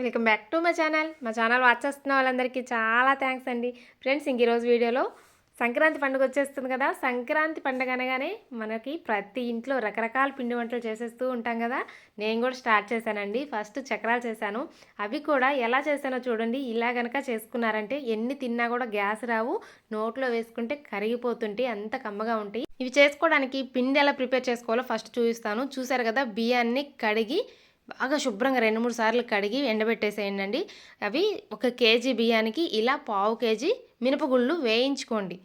Welcome back to my channel. మా channel watch చేస్తున్న వాళ్ళందరికీ చాలా థ్యాంక్స్ అండి. ఫ్రెండ్స్ ఇంక ఈరోజు వీడియోలో సంక్రాంతి పండుగ వచ్చేస్తుంది కదా. సంక్రాంతి పండుగ అనగానే మనకి ప్రతి ఇంట్లో రకరకాల పిండి వంటలు చేసేస్తూ ఉంటాం కదా. నేను కూడా స్టార్ట్ చేశానండి. ఫస్ట్ చక్రాలు చేశాను. అవి కూడా ఎలా చేశానో చూడండి. ఇలా గనక చేసుకున్నారంటే ఎన్ని తిన్నా కూడా గ్యాస్ రావు. నోట్లో వేసుకుంటే కరిగిపోతుంటే అంత కమ్మగా ఉంటాయి. ఇవి చేసుకోవడానికి పిండి ఎలా ప్రిపేర్ చేసుకోవాలో ఫస్ట్ చూపిస్తాను. చూసారు కదా బియ్యాన్ని కడిగి బాగా శుభ్రంగా రెండు మూడు సార్లు కడిగి ఎండబెట్టేసేయండి అవి ఒక కేజీ బియ్యానికి ఇలా పావు కేజీ మినపగుళ్ళు వేయించుకోండి.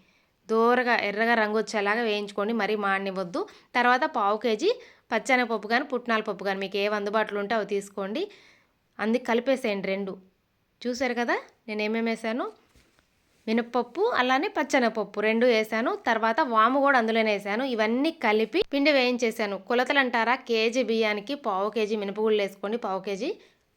దూరగా ఎర్రగా రంగు వచ్చేలాగా వేయించుకోండి. మరీ మాడనివ్వద్దు. తర్వాత పావు కేజీ పచ్చెనగపప్పు కానీ పుట్నాల పప్పు కానీ మీకు ఏవి అందుబాటులో ఉంటే అవి తీసుకోండి. అందుకు కలిపేసేయండి రెండు. చూసారు కదా? నేను ఏమేమి వేసాను? మినప్పప్పు అలానే పచ్చనపప్పు రెండు వేసాను. తర్వాత వాము కూడా అందులోనే వేసాను. ఇవన్నీ కలిపి పిండి వేయించేసాను. కొలతలు అంటారా కేజీ బియ్యానికి పావు కేజీ మినపగుళ్ళు వేసుకోండి. పావు కేజీ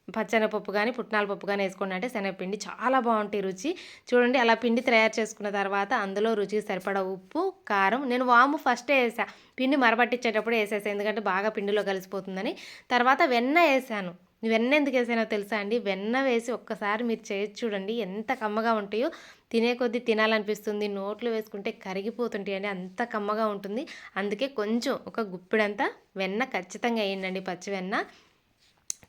పచ్చనపప్పు కానీ పుట్నాల పప్పు కానీ వేసుకోండి. అంటే శనగపిండి చాలా బాగుంటాయి రుచి. చూడండి అలా పిండి తయారు చేసుకున్న తర్వాత అందులో రుచికి సరిపడా ఉప్పు కారం. నేను వాము ఫస్టే వేసా. పిండి మరబట్టించేటప్పుడు వేసేసాను ఎందుకంటే బాగా పిండిలో కలిసిపోతుందని. తర్వాత వెన్న వేసాను. వెన్న ఎందుకు వేసానో తెలుసా అండి? వెన్న వేసి ఒక్కసారి మీరు చేసి చూడండి ఎంత కమ్మగా ఉంటాయో. తినే కొద్దీ తినాలనిపిస్తుంది. నోట్లో వేసుకుంటే కరిగిపోతుంటాయి అండి. అంత కమ్మగా ఉంటుంది. అందుకే కొంచెం ఒక గుప్పిడంతా వెన్న ఖచ్చితంగా వేయండి పచ్చి వెన్న.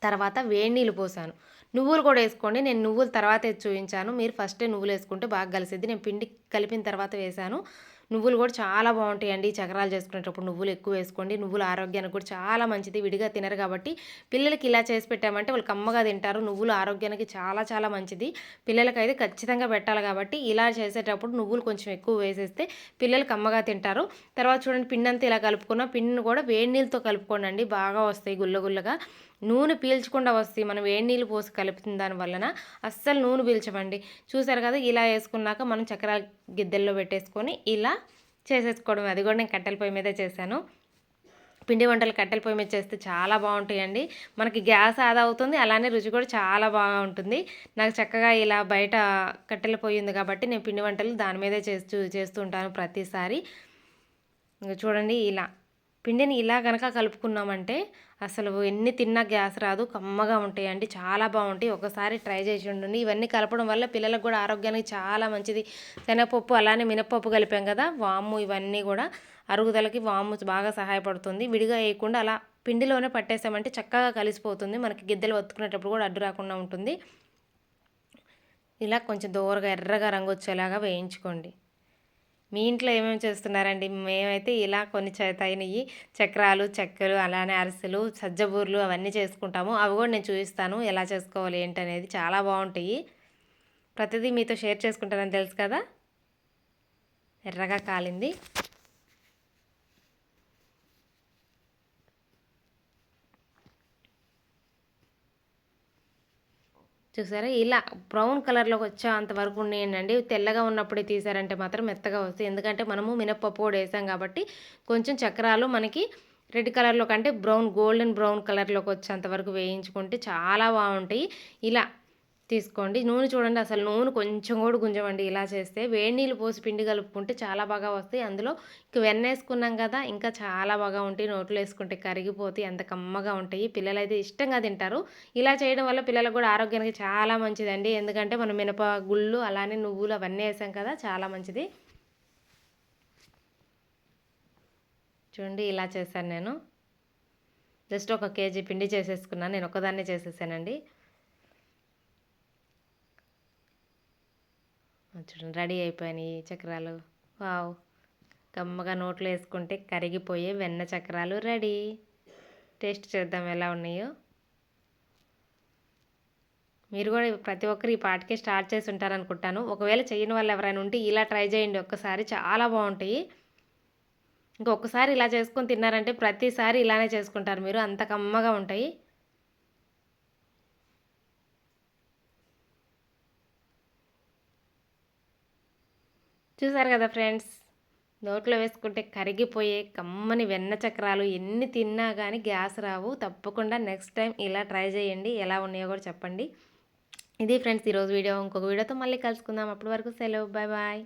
తర్వాత వేడి నీళ్ళు పోసాను. నువ్వులు కూడా వేసుకోండి. నేను నువ్వులు తర్వాత చూపించాను. మీరు ఫస్టే నువ్వులు వేసుకుంటే బాగా కలిసిద్ది. నేను పిండి కలిపిన తర్వాత వేసాను. నువ్వులు కూడా చాలా బాగుంటాయండి చక్రాలు చేసుకునేటప్పుడు. నువ్వులు ఎక్కువ వేసుకోండి. నువ్వులు ఆరోగ్యానికి కూడా చాలా మంచిది. విడిగా తినరు కాబట్టి పిల్లలకి ఇలా చేసి పెట్టామంటే వాళ్ళు కమ్మగా తింటారు. నువ్వులు ఆరోగ్యానికి చాలా చాలా మంచిది. పిల్లలకైతే ఖచ్చితంగా పెట్టాలి కాబట్టి ఇలా చేసేటప్పుడు నువ్వులు కొంచెం ఎక్కువ వేసేస్తే పిల్లలు కమ్మగా తింటారు. తర్వాత చూడండి పిండి అంతా ఇలా కలుపుకున్న పిండిని కూడా వేడి నీళ్ళతో కలుపుకోండి బాగా వస్తాయి గుల్లగుల్లగా. నూనె పీల్చకుండా వస్తాయి మనం వేడి నీళ్ళు పోసి కలుపుతుంది దాని వలన అస్సలు నూనె పీల్చమండి. చూసారు కదా ఇలా వేసుకున్నాక మనం చక్రాల గిద్దెల్లో పెట్టేసుకొని ఇలా చేసేసుకోవడం. అది కూడా నేను కట్టెల పొయ్యి మీదే చేశాను. పిండి వంటలు కట్టెల పొయ్యి మీద చేస్తే చాలా బాగుంటాయండి. మనకి గ్యాస్ ఆదా అవుతుంది అలానే రుచి కూడా చాలా బాగుంటుంది. నాకు చక్కగా ఇలా బయట కట్టెల పొయ్యి ఉంది కాబట్టి నేను పిండి వంటలు దాని మీదే చేస్తూ చేస్తుంటాను ప్రతిసారి. చూడండి ఇలా పిండిని ఇలా కనుక కలుపుకున్నామంటే అసలు ఎన్ని తిన్నా గ్యాస్ రాదు కమ్మగా ఉంటాయండి. చాలా బాగుంటాయి. ఒకసారి ట్రై చేసి ఉండండి ఇవన్నీ కలపడం వల్ల పిల్లలకు కూడా ఆరోగ్యానికి చాలా మంచిది. శనగపప్పు అలానే మినపప్పు కలిపాం కదా వాము ఇవన్నీ కూడా అరుగుదలకి వాము బాగా సహాయపడుతుంది. విడిగా వేయకుండా అలా పిండిలోనే పట్టేసామంటే చక్కగా కలిసిపోతుంది. మనకి గిద్దెలు ఒత్తుకునేటప్పుడు కూడా అడ్డు రాకుండా ఉంటుంది. ఇలా కొంచెం దూరగా ఎర్రగా రంగు వచ్చేలాగా వేయించుకోండి. మీ ఇంట్లో ఏమేమి చేస్తున్నారండి? మేమైతే ఇలా కొన్ని తగినవి చక్రాలు చెక్కలు అలానే అరిసెలు సజ్జబూర్లు అవన్నీ చేసుకుంటాము. అవి కూడా నేను చూపిస్తాను. ఎలా చేసుకోవాలి ఏంటనేది చాలా బాగుంటాయి. ప్రతిదీ మీతో షేర్ చేసుకుంటానని తెలుసు కదా? ఎర్రగా కాలింది. చూసారా? ఇలా బ్రౌన్ కలర్లోకి వచ్చే అంతవరకు ఉన్నాయండి. తెల్లగా ఉన్నప్పుడే తీసారంటే మాత్రం మెత్తగా వస్తాయి. ఎందుకంటే మనము మినప్పప్పు కూడా వేసాం కాబట్టి కొంచెం చక్రాలు మనకి రెడ్ కలర్లో కంటే బ్రౌన్ గోల్డెన్ బ్రౌన్ కలర్లోకి వచ్చేంతవరకు వేయించుకుంటే చాలా బాగుంటాయి. ఇలా తీసుకోండి. నూనె చూడండి అసలు నూనె కొంచెం కూడా గుంజమండి. ఇలా చేస్తే వేడి నీళ్ళు పోసి పిండి కలుపుకుంటే చాలా బాగా వస్తాయి. అందులో ఇంక వెన్న వేసుకున్నాం కదా ఇంకా చాలా బాగా ఉంటాయి. నోట్లో వేసుకుంటే కరిగిపోతాయి అంత కమ్మగా ఉంటాయి. పిల్లలు అయితే ఇష్టంగా తింటారు. ఇలా చేయడం వల్ల పిల్లలకు కూడా ఆరోగ్యానికి చాలా మంచిదండి. ఎందుకంటే మనం మినప గుళ్ళు అలానే నువ్వులు అవన్నీ వేసాం కదా చాలా మంచిది. చూడండి ఇలా చేశాను నేను. జస్ట్ ఒక కేజీ పిండి చేసేసుకున్నాను. నేను ఒకదాన్నే చేసేసానండి. చూడండి రెడీ అయిపోయినాయి చక్రాలు. వావ్. కమ్మగా నోట్లో వేసుకుంటే కరిగిపోయే వెన్న చక్రాలు రెడీ. టేస్ట్ చేద్దాం ఎలా ఉన్నాయో. మీరు కూడా ప్రతి ఒక్కరు ఈ పాటకే స్టార్ట్ చేసి ఉంటారనుకుంటాను. ఒకవేళ చేయని వాళ్ళు ఎవరైనా ఉంటే ఇలా ట్రై చేయండి. ఒక్కసారి చాలా బాగుంటాయి. ఇంకొకసారి ఇలా చేసుకొని తిన్నారంటే ప్రతిసారి ఇలానే చేసుకుంటారు. మీరు అంత కమ్మగా ఉంటాయి. చూసారు కదా ఫ్రెండ్స్? నోట్లో వేసుకుంటే కరిగిపోయే కమ్మని వెన్న చక్రాలు ఎన్ని తిన్నా కానీ గ్యాస్ రావు. తప్పకుండా నెక్స్ట్ టైం ఇలా ట్రై చేయండి. ఎలా ఉన్నాయో కూడా చెప్పండి. ఇది ఫ్రెండ్స్ ఈరోజు వీడియో. ఇంకొక వీడియోతో మళ్ళీ కలుసుకుందాం. అప్పటి వరకు సెలవు. Bye bye